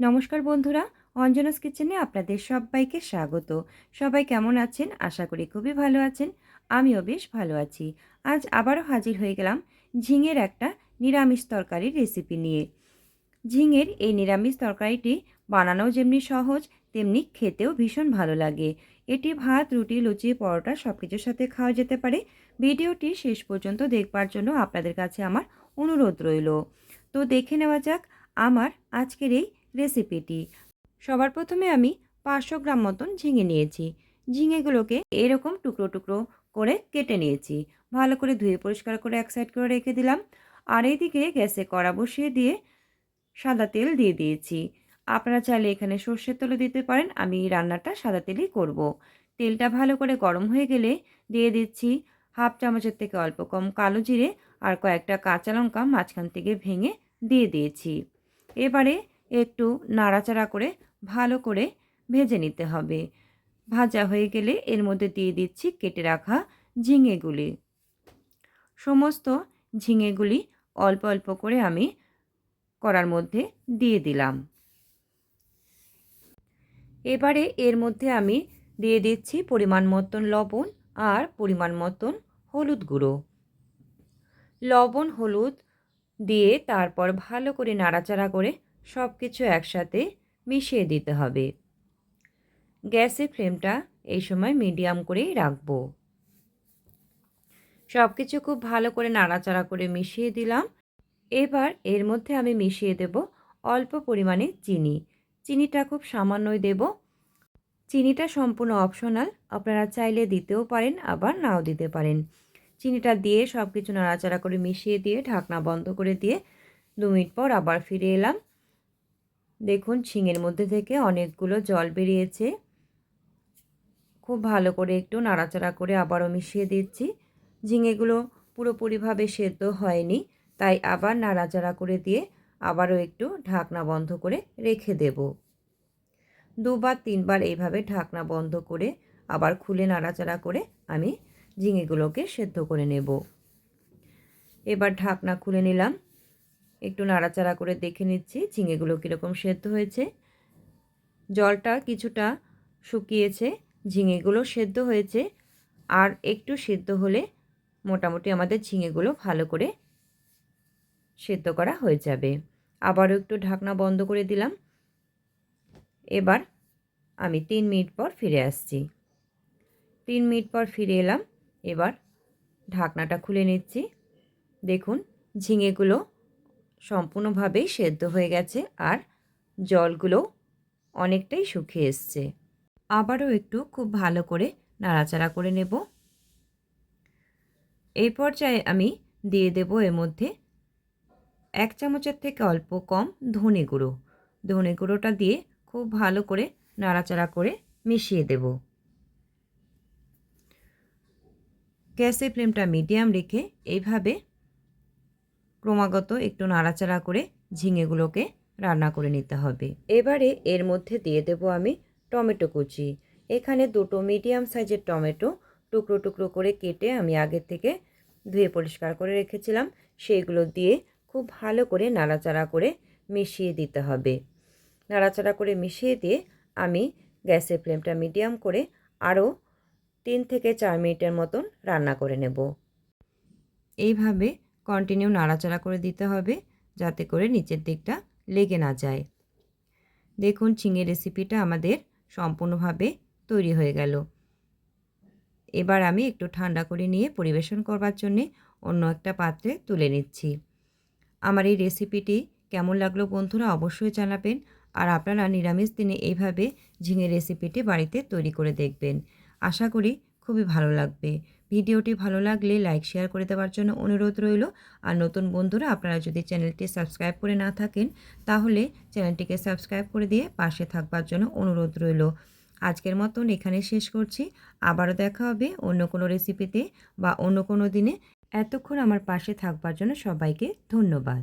নমস্কার বন্ধুরা, অঞ্জনাস কিচেনে আপনাদের সবাইকে স্বাগত। সবাই কেমন আছেন? আশা করি খুবই ভালো আছেন। আমিও বেশ ভালো আছি। আজ আবারও হাজির হয়ে গেলাম ঝিঙের একটা নিরামিষ তরকারির রেসিপি নিয়ে। ঝিঙের এই নিরামিষ তরকারিটি বানানো যেমনি সহজ, তেমনি খেতেও ভীষণ ভালো লাগে। এটি ভাত, রুটি, লুচি, পরোটা সব কিছুর সাথে খাওয়া যেতে পারে। ভিডিওটি শেষ পর্যন্ত দেখবার জন্য আপনাদের কাছে আমার অনুরোধ রইল। তো দেখে নেওয়া যাক আমার আজকের এই রেসিপিটি। সবার প্রথমে আমি পাঁচশো গ্রাম মতন ঝিঙে নিয়েছি। ঝিঙেগুলোকে এরকম টুকরো টুকরো করে কেটে নিয়েছি। ভালো করে ধুয়ে পরিষ্কার করে এক সাইড করে রেখে দিলাম। আর এইদিকে গ্যাসে কড়া বসিয়ে দিয়ে সাদা তেল দিয়ে দিয়েছি। আপনারা চাইলে এখানে সর্ষের তেলও দিতে পারেন। আমি রান্নাটা সাদা তেলেই করব। তেলটা ভালো করে গরম হয়ে গেলে দিয়ে দিচ্ছি হাফ চামচের থেকে অল্প কম কালো জিরে আর কয়েকটা কাঁচা লঙ্কা মাঝখান থেকে ভেঙে দিয়ে দিয়েছি। এবারে একটু নাড়াচাড়া করে ভালো করে ভেজে নিতে হবে। ভাজা হয়ে গেলে এর মধ্যে দিয়ে দিচ্ছি কেটে রাখা ঝিঙেগুলি। সমস্ত ঝিঙেগুলি অল্প অল্প করে আমি করার মধ্যে দিয়ে দিলাম। এবারে এর মধ্যে আমি দিয়ে দিচ্ছি পরিমাণ মতন লবণ আর পরিমাণ মতন হলুদ গুঁড়ো। লবণ, হলুদ দিয়ে তারপর ভালো করে নাড়াচাড়া করে সব কিছু একসাথে মিশিয়ে দিতে হবে। গ্যাসের ফ্লেমটা এই সময় মিডিয়াম করেই রাখব। সব কিছু খুব ভালো করে নাড়াচাড়া করে মিশিয়ে দিলাম। এবার এর মধ্যে আমি মিশিয়ে দেব অল্প পরিমাণে চিনি। চিনিটা খুব সামান্যই দেব। চিনিটা সম্পূর্ণ অপশনাল, আপনারা চাইলে দিতেও পারেন, আবার নাও দিতে পারেন। চিনিটা দিয়ে সব কিছু নাড়াচাড়া করে মিশিয়ে দিয়ে ঢাকনা বন্ধ করে দিয়ে দু মিনিট পর আবার ফিরে এলাম। দেখুন, ঝিঙের মধ্যে থেকে অনেকগুলো জল বেরিয়েছে। খুব ভালো করে একটু নাড়াচাড়া করে আবারও মিশিয়ে দিচ্ছি। ঝিঙেগুলো পুরোপুরিভাবে সেদ্ধ হয়নি, তাই আবার নাড়াচাড়া করে দিয়ে আবারও একটু ঢাকনা বন্ধ করে রেখে দেব। দুবার, তিনবার এইভাবে ঢাকনা বন্ধ করে আবার খুলে নাড়াচাড়া করে আমি ঝিঙেগুলোকে সেদ্ধ করে নেব। এবার ঢাকনা খুলে নিলাম। একটু নাড়াচাড়া করে দেখে নিচ্ছি ঝিঙেগুলো কীরকম সেদ্ধ হয়েছে। জলটা কিছুটা শুকিয়েছে, ঝিঙেগুলো সেদ্ধ হয়েছে। আর একটু সেদ্ধ হলে মোটামুটি আমাদের ঝিঙেগুলো ভালো করে সেদ্ধ করা হয়ে যাবে। আবারও একটু ঢাকনা বন্ধ করে দিলাম। এবার আমি তিন মিনিট পর ফিরে আসছি। তিন মিনিট পর ফিরে এলাম। এবার ঢাকনাটা খুলে নিচ্ছি। দেখুন, ঝিঙেগুলো সম্পূর্ণভাবেই সেদ্ধ হয়ে গেছে আর জলগুলো অনেকটাই শুকিয়ে এসছে। আবারও একটু খুব ভালো করে নাড়াচাড়া করে নেব। এই পর্যায়ে আমি দিয়ে দেব এর মধ্যে এক চামচের থেকে অল্প কম ধনে গুঁড়ো। ধনে গুঁড়োটা দিয়ে খুব ভালো করে নাড়াচাড়া করে মিশিয়ে দেব। গ্যাসের ফ্লেমটা মিডিয়াম রেখে এইভাবে ক্রমাগত একটু নাড়াচাড়া করে ঝিঙেগুলোকে রান্না করে নিতে হবে। এবারে এর মধ্যে দিয়ে দেব আমি টমেটো কুচি। এখানে দুটো মিডিয়াম সাইজের টমেটো টুকরো টুকরো করে কেটে আমি আগের থেকে ধুয়ে পরিষ্কার করে রেখেছিলাম। সেইগুলো দিয়ে খুব ভালো করে নাড়াচাড়া করে মিশিয়ে দিতে হবে। নাড়াচাড়া করে মিশিয়ে দিয়ে আমি গ্যাসের ফ্লেমটা মিডিয়াম করে আরও তিন থেকে চার মিনিটের মতন রান্না করে নেব। এইভাবে কন্টিনিউ নাড়াচাড়া করে দিতে হবে যাতে করে নিচের দিকটা লেগে না যায়। দেখুন ঝিঙে রেসিপিটা আমাদের সম্পূর্ণভাবে তৈরি হয়ে গেল। এবার আমি একটু ঠান্ডা করে নিয়ে পরিবেশন করবার জন্যে অন্য একটা পাত্রে তুলে নিচ্ছি। আমার এই রেসিপিটি কেমন লাগল বন্ধুরা অবশ্যই জানাবেন আর আপনারা নিরামিষ দিনে এইভাবে ঝিঙে রেসিপিটি বাড়িতে তৈরি করে দেখবেন। আশা করি খুবই ভালো লাগবে। ভিডিওটি ভালো লাগলে লাইক, শেয়ার করে দেওয়ার জন্য অনুরোধ রইল। আর নতুন বন্ধুরা, আপনারা যদি চ্যানেলটি সাবস্ক্রাইব করে না থাকেন, তাহলে চ্যানেলটিকে সাবস্ক্রাইব করে দিয়ে পাশে থাকবার জন্য অনুরোধ রইল। আজকের মতন এখানে শেষ করছি। আবারও দেখা হবে অন্য কোনো রেসিপিতে বা অন্য কোনো দিনে। এতক্ষণ আমার পাশে থাকবার জন্য সবাইকে ধন্যবাদ।